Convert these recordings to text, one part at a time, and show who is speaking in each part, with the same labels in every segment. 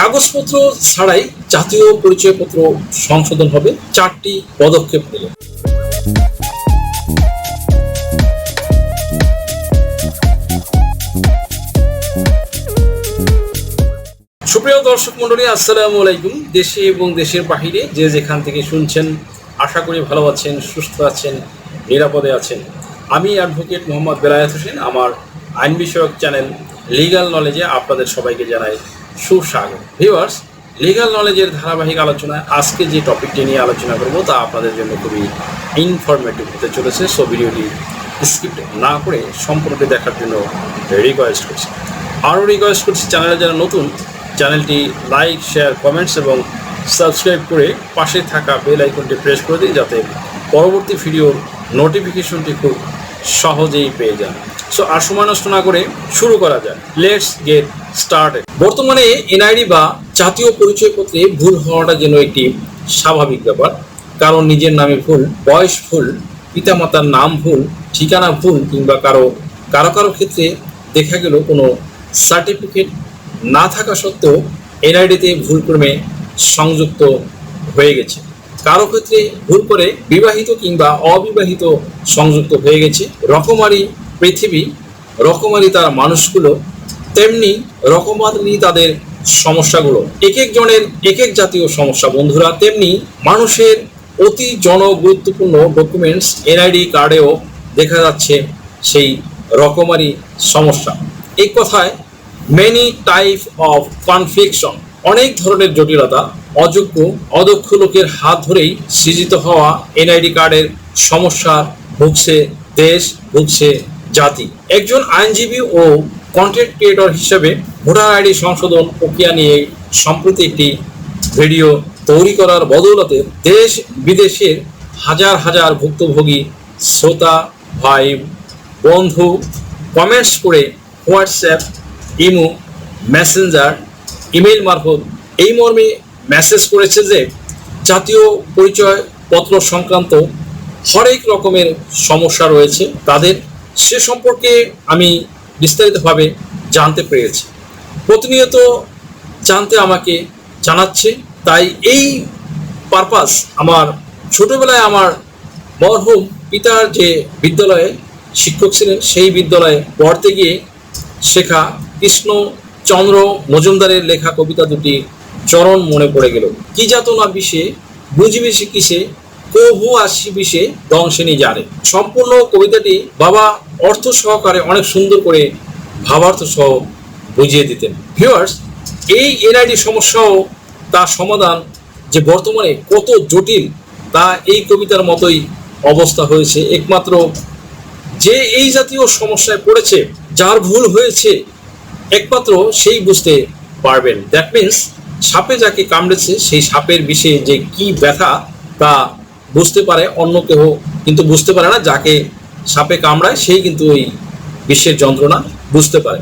Speaker 1: কাগজপত্র ছাড়াই জাতীয় পরিচয়পত্র সংশোধন হবে। চারটি পদক্ষেপ নিলে। সুপ্রিয় দর্শক মন্ডলী আসসালামু আলাইকুম। দেশে এবং দেশের বাহিরে যে যেখান থেকে শুনছেন, আশা করি ভালো আছেন, সুস্থ আছেন, নিরাপদে আছেন। আমি অ্যাডভোকেট মোহাম্মদ বেলায়েত হোসেন। আমার আইন বিষয়ক চ্যানেল লিগ্যাল নলেজে আপনাদের সবাইকে জানাই সুস্বাগত ভিউয়ার্স লিগ্যাল নলেজের ধারাবাহিক আলোচনায় আজকে যে টপিকটি নিয়ে আলোচনা করব তা আপনাদের জন্য খুবই ইনফরমেটিভ হতে চলেছে সো ভিডিওটি স্ক্রিপ্ট না করে সম্পূর্ণটি দেখার জন্য রিকোয়েস্ট করছি। আরও রিকোয়েস্ট করছি চ্যানেলে যারা নতুন, চ্যানেলটি লাইক শেয়ার কমেন্টস এবং সাবস্ক্রাইব করে পাশে থাকা বেল আইকনটি প্রেস করে দিই যাতে পরবর্তী ভিডিওর নোটিফিকেশনটি খুব সহজেই পেয়ে যান। সো আর সময় নষ্ট না করে শুরু করা যায় লেটস গেট স্টার্টেড বর্তমানে এনআইডি বা জাতীয় পরিচয়পত্রে ভুল হওয়াটা যেন একটি স্বাভাবিক ব্যাপার। কারণ নিজের নামে ভুল, বয়স ভুল, পিতামাতার নাম ভুল, ঠিকানা ভুল কিংবা কারও কারও কারও ক্ষেত্রে দেখা গেল কোনো সার্টিফিকেট না থাকা সত্ত্বেও এনআইডিতে ভুলক্রমে সংযুক্ত হয়ে গেছে। কারও ক্ষেত্রে ভুল করে বিবাহিত কিংবা অবিবাহিত সংযুক্ত হয়ে গেছে। রকমারি পৃথিবী, রকমারি তার মানুষগুলো তেমনি রকমারি তাদের সমস্যাগুলো। এক একজনের এক এক জাতীয় সমস্যা বন্ধুরা, তেমনি মানুষের অতি জনগুরুত্বপূর্ণ ডকুমেন্টস এনআইডি কার্ডেও দেখা যাচ্ছে সেই রকমারি সমস্যা। এই কথায় মেনি টাইপ অফ কনফ্লিকশন অনেক ধরনের জটিলতা, অযোগ্য, অদক্ষ লোকের হাত ধরেই সৃজিত হওয়া এনআইডি কার্ডের সমস্যার ভুগছে দেশ, ভুগছে জাতি। একজন আইনজীবী ও কন্টেন্ট ক্রিয়েটর হিসেবে ভোটার আইডি সংশোধন প্রক্রিয়া নিয়ে সম্প্রতি একটি ভিডিও তৈরি করার বদৌলতে দেশ বিদেশের হাজার হাজার ভুক্তভোগী, শ্রোতা, ভাই, বন্ধু কমেন্টস করে হোয়াটসঅ্যাপ ইমো মেসেঞ্জার ইমেল মারফত এই মর্মে মেসেজ করেছে যে জাতীয় পরিচয় পত্র সংক্রান্ত হরেক রকমের সমস্যা রয়েছে। তাদের সে সম্পর্কে আমি বিস্তারিতভাবে জানতে পেরেছি। প্রতিনিয়ত জানতে আমাকে জানাচ্ছে, তাই এই পারপাস আমার ছোটবেলায় আমার মরহুম পিতার যে বিদ্যালয়ে শিক্ষক ছিলেন, সেই বিদ্যালয়ে পড়তে গিয়ে শেখা কৃষ্ণচন্দ্র মজুমদারের লেখা কবিতা দুটি চরণ মনে পড়ে গেল। কি যাতনা বিষে, বুঝিবে সে কিসে কভু আসি বিষে দংশনী জানে সম্পূর্ণ কবিতাটি বাবা অর্থ সহকারে অনেক সুন্দর করে ভাবার্থ সহ বুঝিয়ে দিতেন। ভিউয়ার্স এই এনআইডি সমস্যাও তার সমাধান যে বর্তমানে কত জটিল তা এই কবিতার মতোই অবস্থা হয়েছে। একমাত্র যে এই জাতীয় সমস্যায় পড়েছে, যার ভুল হয়েছে, একমাত্র সেই বুঝতে পারবেন। দ্যাট মিন্স সাপে যাকে কামড়েছে, সেই সাপের বিষে যে কি ব্যথা তা বুঝতে পারে, অন্য কেউ কিন্তু বুঝতে পারে না, যাকে সাপে কামড়ায় সেই কিন্তু ওই বিশ্বের যন্ত্রণা বুঝতে পারে।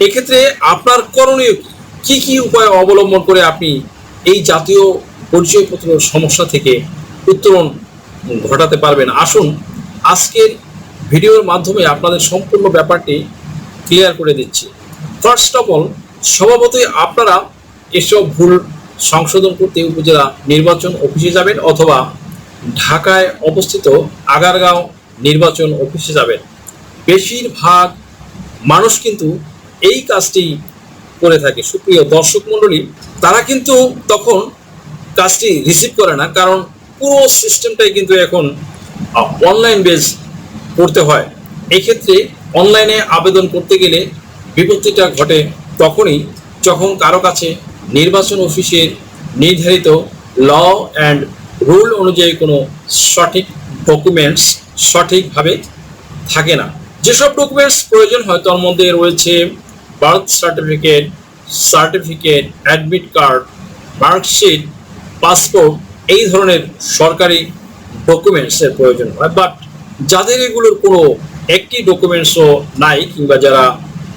Speaker 1: এক্ষেত্রে আপনার করণীয় কি? কি উপায় অবলম্বন করে আপনি এই জাতীয় পরিচয়পত্র সমস্যা থেকে উত্তরণ ঘটাতে পারবেন? আসুন, আজকের ভিডিওর মাধ্যমে আপনাদের সম্পূর্ণ ব্যাপারটি ক্লিয়ার করে দিচ্ছি। ফার্স্ট অফ অল স্বভাবতই আপনারা এসব ভুল সংশোধন করতে উপজেলা নির্বাচন অফিসে যাবেন অথবা ঢাকায় অবস্থিত আগারগাঁও নির্বাচন অফিসে যাবেন। বেশিরভাগ মানুষ কিন্তু এই কাজটি করে থাকে। সুপ্রিয় দর্শক মণ্ডলী, তারা কিন্তু তখন কাজটি রিসিভ করে না, কারণ পুরো সিস্টেমটাই কিন্তু এখন অনলাইন বেস করতে হয়। এক্ষেত্রে অনলাইনে আবেদন করতে গেলে বিপত্তিটা ঘটে তখনই, যখন কারও কাছে নির্বাচন অফিসের নির্ধারিত ল অ্যান্ড রুল অনুযায়ী কোনো সঠিক ডকুমেন্টস সঠিকভাবে থাকে না। যেসব ডকুমেন্টস প্রয়োজন হয়, তার মধ্যে রয়েছে birth certificate certificate admit card marksheet passport এই ধরনের সরকারি ডকুমেন্টসের প্রয়োজন হয়। বাট যাদের এগুলোর কোনো একটি ডকুমেন্টসও নাই কিংবা যারা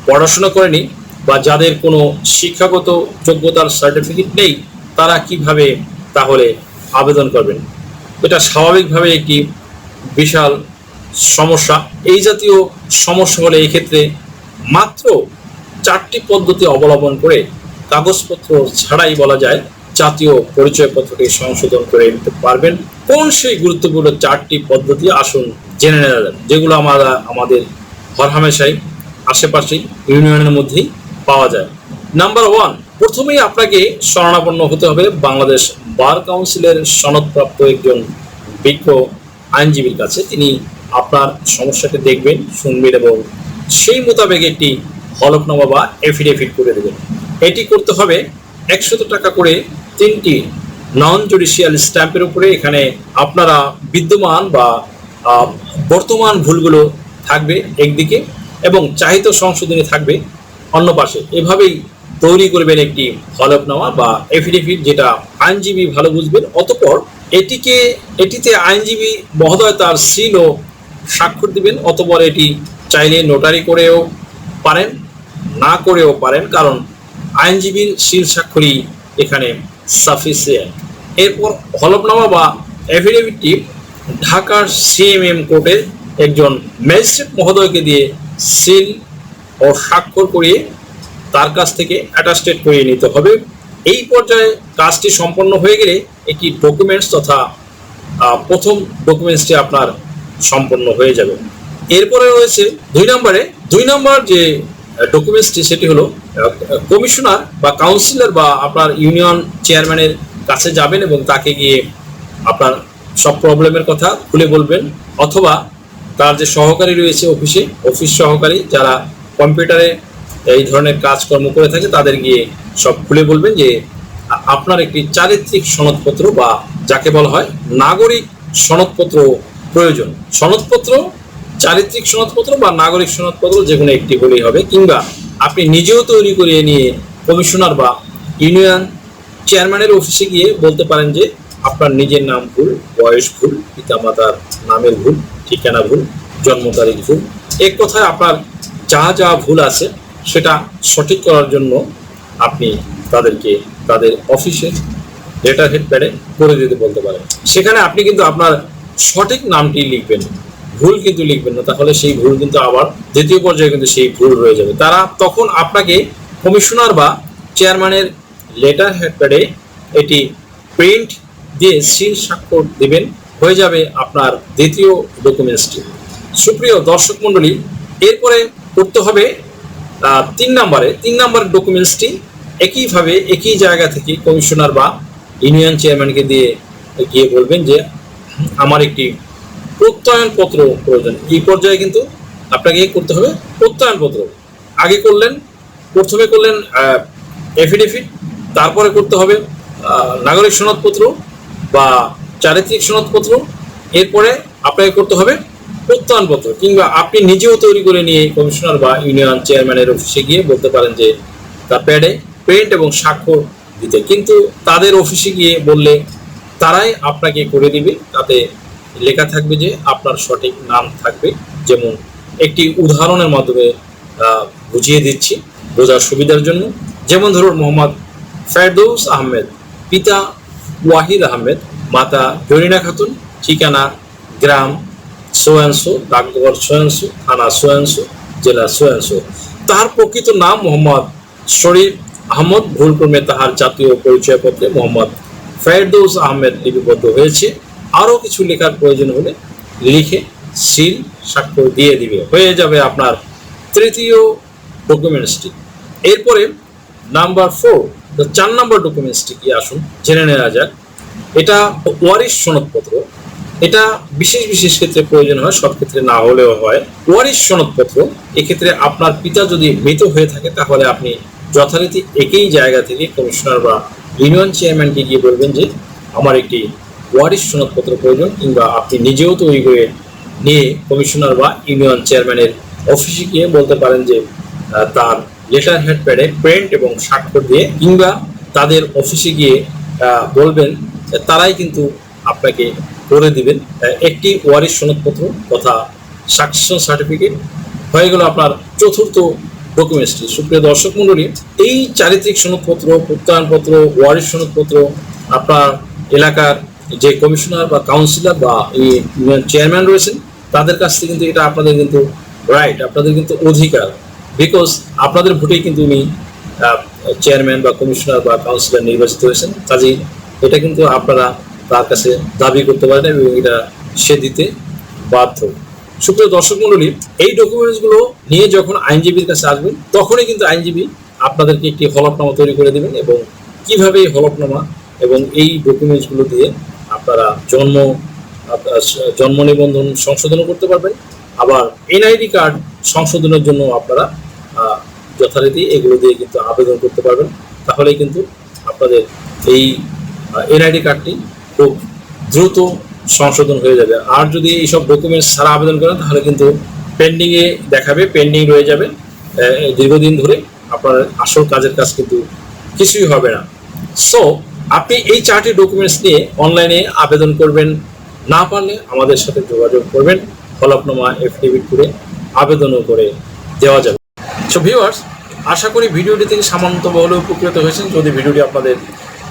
Speaker 1: পড়াশোনা করেনি বা যাদের কোনো শিক্ষাগত যোগ্যতার সার্টিফিকেট নেই, তারা কীভাবে তাহলে আবেদন করবেন? এটা স্বাভাবিকভাবে একটি বিশাল সমস্যা। এই জাতীয় সমস্যা হলে এই ক্ষেত্রে মাত্র চারটি পদ্ধতি অবলম্বন করে কাগজপত্র ছাড়াই বলা যায়, জাতীয় পরিচয়পত্রটি সংশোধন করে নিতে পারবেন। কোন সেই গুরুত্বপূর্ণ চারটি পদ্ধতি? আসুন জেনে নেওয়া যেগুলো আমরা আমাদের হরহামেশাই আশেপাশেই, ইউনিয়নের মধ্যেই পাওয়া যায়। নাম্বার ওয়ান, প্রথমেই আপনাকে শরণাপন্ন হতে হবে বাংলাদেশ বার কাউন্সিলের সনদপ্রাপ্ত একজন বিজ্ঞ আইনজীবীর কাছে তিনি আপনার সমস্যাটি দেখবেন, শুনবেন এবং সেই মোতাবেক একটি হলফনামা বা এফিডেভিট করে দেবেন। এটি করতে হবে একশত টাকা করে তিনটি নন জুডিশিয়াল স্ট্যাম্পের উপরে। এখানে আপনারা বিদ্যমান বা বর্তমান ভুলগুলো থাকবে একদিকে এবং চাহিত সংশোধনী থাকবে অন্য পাশে। এভাবেই তৈরি করবেন একটি হলফনামা বা এফিডেভিট যেটা আইনজীবী ভালো বুঝবেন, অতপর এটিকে, এটিতে আইনজীবী মহোদয় তার সিল ও স্বাক্ষর দিবেন, অতপর এটি চাইলে নোটারি করেও পারেন, না করেও পারেন, কারণ আইনজীবীর সিল স্বাক্ষরই এখানে সাফিসিয়েন্ট এরপর হলফনামা বা এফিডেভিটটি ঢাকার সিএমএম কোর্টের একজন ম্যাজিস্ট্রেট মহোদয়কে দিয়ে সিল ও স্বাক্ষর করিয়ে তার কাছ থেকে অ্যাটাস্টেড করিয়ে নিতে হবে। এই পর্যায়ে কাজটি সম্পন্ন হয়ে গেলে একটি ডকুমেন্টস তথা প্রথম ডকুমেন্টসটি আপনার সম্পন্ন হয়ে যাবে। এরপরে রয়েছে দুই নম্বরে, দুই নম্বর যে ডকুমেন্টসটি সেটি হলো কমিশনার বা কাউন্সিলর বা আপনার ইউনিয়ন চেয়ারম্যানের কাছে যাবেন এবং তাকে গিয়ে আপনার সব প্রবলেমের কথা খুলে বলবেন অথবা তার যে সহকারী রয়েছে অফিসে অফিস সহকারী যারা কম্পিউটারে এই ধরনের কাজকর্ম করে থাকে, তাদের গিয়ে সব খুলে বলবেন যে, আপনার একটি চারিত্রিক সনদপত্র বা যাকে বলা হয় নাগরিক সনদপত্র প্রয়োজন। সনদপত্র, চারিত্রিক সনদপত্র বা নাগরিক সনদপত্র যে কোনো একটি হলেই হবে, কিংবা আপনি নিজেও তৈরি করিয়ে নিয়ে কমিশনার বা ইউনিয়ন চেয়ারম্যানের অফিসে গিয়ে বলতে পারেন যে, আপনার নিজের নাম ভুল, বয়স ভুল, পিতামাতার নামের ভুল, ঠিকানা ভুল, জন্ম তারিখ ভুল। এক কথায় আপনার যা যা ভুল আছে সেটা সঠিক করার জন্য আপনি তাদেরকে তাদের অফিসে লেটার হেড প্যাডে করে দিতে বলতে পারেন। সেখানে আপনি কিন্তু আপনার সঠিক নামটি লিখবেন, ভুল কিন্তু লিখবেন না, তাহলে সেই ভুল কিন্তু আবার দ্বিতীয় পর্যায়ে কিন্তু সেই ভুল রয়ে যাবে। তারা তখন আপনাকে কমিশনার বা চেয়ারম্যানের লেটার হেডপ্যাডে এটি প্রিন্ট দিয়ে সিল স্বাক্ষর দেবেন, হয়ে যাবে আপনার দ্বিতীয় ডকুমেন্টসটি সুপ্রিয় দর্শক মণ্ডলী, এরপরে করতে হবে তিন নম্বরে, তিন নম্বর ডকুমেন্টসটি একইভাবে একই জায়গা থেকে কমিশনার বা ইউনিয়ন চেয়ারম্যানকে দিয়ে গিয়ে বলবেন যে আমার একটি প্রত্যয়ন পত্র প্রয়োজন। এই পর্যায়ে কিন্তু আপনাকে করতে হবে প্রত্যয়ন পত্র আগে করলেন, প্রথমে করলেন এফিডেভিট তারপরে করতে হবে নাগরিক সনদপত্র বা চারিত্রিক সনদপত্র। এরপরে আপনাকে করতে হবে প্রত্যয়নপত্র কিংবা আপনি নিজেও তৈরি করে নিয়ে কমিশনার বা ইউনিয়ন চেয়ারম্যানের অফিসে গিয়ে বলতে পারেন যে তার প্যাডে প্রিন্ট এবং স্বাক্ষর দিতে। কিন্তু তাদের অফিসে গিয়ে বললে তারাই আপনাকে করে দিবে। তাতে লেখা থাকবে যে, আপনার সঠিক নাম থাকবে। যেমন একটি উদাহরণের মাধ্যমে বুঝিয়ে দিচ্ছি বোঝার সুবিধার জন্য। যেমন ধরুন মোহাম্মদ ফেরদৌস আহমেদ, পিতা ওয়াহিদ আহমেদ, মাতা জরিনা খাতুন, ঠিকানা গ্রাম সোয়াংশো ডাকঘর সোয়াংশো থানা সোয়াংশো জেলা সোয়াংশো তাহার প্রকৃত নাম মোহাম্মদ শরীফ আহমদ। ভুলক্রমে তাহার জাতীয় পরিচয়পত্রে মোহাম্মদ ফেরদৌস আহমেদ লিপিবদ্ধ হয়েছে। আরও কিছু লেখার প্রয়োজন হলে লিখে সিল স্বাক্ষর দিয়ে দিবে। হয়ে যাবে আপনার তৃতীয় ডকুমেন্টসটি। এরপরে নাম্বার ফোর, চার নাম্বার ডকুমেন্টসটি কি আসুন, জেনে নেওয়া যাক। এটা ওয়ারিশ সনদপত্র। এটা বিশেষ বিশেষ ক্ষেত্রে প্রয়োজন হয়, সব ক্ষেত্রে না হলেও হয়। ওয়ারিশ সনদপত্র, এক্ষেত্রে আপনার পিতা যদি মৃত হয়ে থাকে, তাহলে আপনি যথারীতি একই জায়গা থেকে কমিশনার বা ইউনিয়ন চেয়ারম্যানকে গিয়ে বলবেন যে, আমার একটি ওয়ারিশ সনদপত্র প্রয়োজন, কিংবা আপনি নিজেও তৈরি করে নিয়ে কমিশনার বা ইউনিয়ন চেয়ারম্যানের অফিসে গিয়ে বলতে পারেন যে তার লেটার হেড প্যাডে প্রিন্ট এবং স্বাক্ষর দিয়ে, কিংবা তাদের অফিসে গিয়ে বলবেন তারাই কিন্তু আপনাকে করে দিবেন। একটি ওয়ারিশ সনদপত্র তথা সাকসেশন সার্টিফিকেট। হয়ে গেল আপনার চতুর্থ ডকুমেন্টসটি। সুপ্রিয় দর্শক মণ্ডলী, এই চারিত্রিক সনদপত্র, প্রত্যয়নপত্র, ওয়ারিশ সনদপত্র আপনার এলাকার যে কমিশনার বা কাউন্সিলর বা চেয়ারম্যান রয়েছেন, তাদের কাছ থেকে কিন্তু এটা আপনাদের কিন্তু রাইট, আপনাদের কিন্তু অধিকার। বিকজ আপনাদের ভোটেই কিন্তু উনি চেয়ারম্যান বা কমিশনার বা কাউন্সিলর নির্বাচিত হয়েছেন। কাজেই এটা কিন্তু আপনারা তার কাছে দাবি করতে পারেন এবং এটা সে দিতে বাধ্য। সুপ্রিয় দর্শক মন্ডলী এই ডকুমেন্টসগুলো নিয়ে যখন আইনজীবীর কাছে আসবেন, তখনই কিন্তু আইনজীবী আপনাদেরকে একটি হলফনামা তৈরি করে দেবেন এবং কীভাবে এই হলফনামা এবং এই ডকুমেন্টসগুলো দিয়ে আপনারা জন্ম জন্ম নিবন্ধন সংশোধন করতে পারবেন, আবার এনআইডি কার্ড সংশোধনের জন্য আপনারা যথারীতি এগুলো দিয়ে কিন্তু আবেদন করতে পারবেন। তাহলেই কিন্তু আপনাদের এই এনআইডি কার্ডটি খুব দ্রুত সংশোধন হয়ে যাবে। আর যদি এইসব ডকুমেন্টস ছাড়া আবেদন করেন, তাহলে কিন্তু পেন্ডিংয়ে দেখাবে পেন্ডিং রয়ে যাবে। দীর্ঘদিন ধরে আপনার আসল কাজের কাজ কিন্তু কিছুই হবে না। সো আপনি এই চারটি ডকুমেন্টস নিয়ে অনলাইনে আবেদন করবেন। না পারলে আমাদের সাথে যোগাযোগ করবেন। হলফনামা এফিডেভিট করে আবেদনও করে দেওয়া যাবে। সো ভিউয়ার্স আশা করি ভিডিওটি থেকে সামান্যতম হলেও উপকৃত হয়েছেন। যদি ভিডিওটি আপনাদের